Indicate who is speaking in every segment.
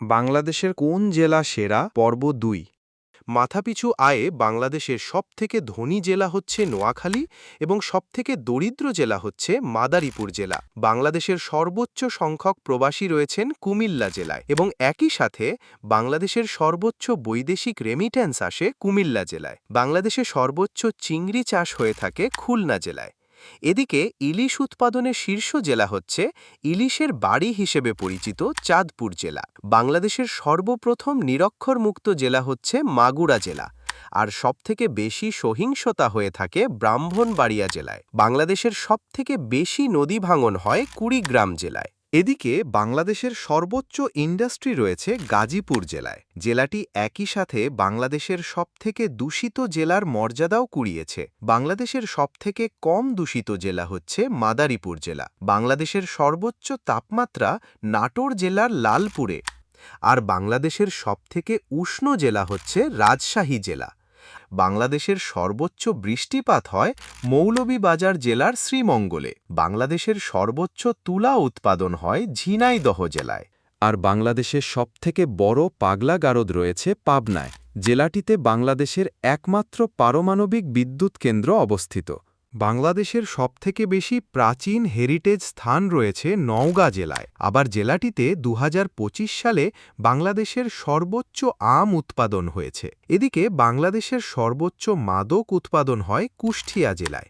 Speaker 1: বাংলাদেশের কোন জেলা সেরা? পর্ব দুই। মাথাপিছু আয়ে বাংলাদেশের সবথেকে ধনী জেলা হচ্ছে নোয়াখালী এবং সবথেকে দরিদ্র জেলা হচ্ছে মাদারীপুর জেলা। বাংলাদেশের সর্বোচ্চ সংখ্যক প্রবাসী রয়েছেন কুমিল্লা জেলায় এবং একই সাথে বাংলাদেশের সর্বোচ্চ বৈদেশিক রেমিট্যান্স আসে কুমিল্লা জেলায়। বাংলাদেশে সর্বোচ্চ চিংড়ি চাষ হয়ে থাকে খুলনা জেলায়। এদিকে ইলিশ উৎপাদনে শীর্ষ জেলা হচ্ছে ইলিশের বাড়ি হিসেবে পরিচিত চাঁদপুর জেলা। বাংলাদেশের সর্বপ্রথম নিরক্ষর মুক্ত জেলা হচ্ছে মাগুরা জেলা আর সবথেকে বেশি সহিংসতা হয়ে থাকে ব্রাহ্মণবাড়িয়া জেলায়। বাংলাদেশের সবথেকে বেশি নদী ভাঙন হয় কুড়িগ্রাম জেলায়। এদিকে বাংলাদেশের সর্বোচ্চ ইন্ডাস্ট্রি রয়েছে গাজীপুর জেলায়। জেলাটি একই সাথে বাংলাদেশের সবথেকে দূষিত জেলার মর্যাদাও কুড়িয়েছে। বাংলাদেশের সবথেকে কম দূষিত জেলা হচ্ছে মাদারীপুর জেলা। বাংলাদেশের সর্বোচ্চ তাপমাত্রা নাটোর জেলার লালপুরে। আর বাংলাদেশের সবথেকে উষ্ণ জেলা হচ্ছে রাজশাহী জেলা। বাংলাদেশের সর্বোচ্চ বৃষ্টিপাত হয় মৌলভীবাজার জেলার শ্রীমঙ্গলে। বাংলাদেশের সর্বোচ্চ তুলা উৎপাদন হয় ঝিনাইদহ জেলায়। আর বাংলাদেশের সবথেকে বড় পাগলা গারদ রয়েছে পাবনায়। জেলাটিতে বাংলাদেশের একমাত্র পারমাণবিক বিদ্যুৎ কেন্দ্র অবস্থিত। বাংলাদেশের সবথেকে বেশি প্রাচীন হেরিটেজ স্থান রয়েছে নওগাঁ জেলায়। আবার জেলাটিতে দুহাজার পঁচিশ সালে বাংলাদেশের সর্বোচ্চ আম উৎপাদন হয়েছে। এদিকে বাংলাদেশের সর্বোচ্চ মাদক উৎপাদন হয় কুষ্টিয়া জেলায়।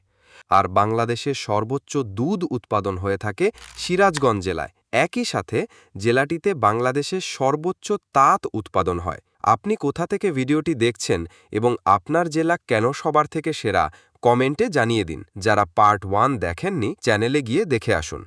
Speaker 1: আর বাংলাদেশের সর্বোচ্চ দুধ উৎপাদন হয়ে থাকে সিরাজগঞ্জ জেলায়। একই সাথে জেলাটিতে বাংলাদেশের সর্বোচ্চ তাঁত উৎপাদন হয়। আপনি কোথা থেকে ভিডিওটি দেখছেন এবং আপনার জেলা কেন সবার থেকে সেরা? কমেন্টে জানিয়ে দিন। যারা পার্ট ওয়ান দেখেননি চ্যানেলে গিয়ে দেখে আসুন।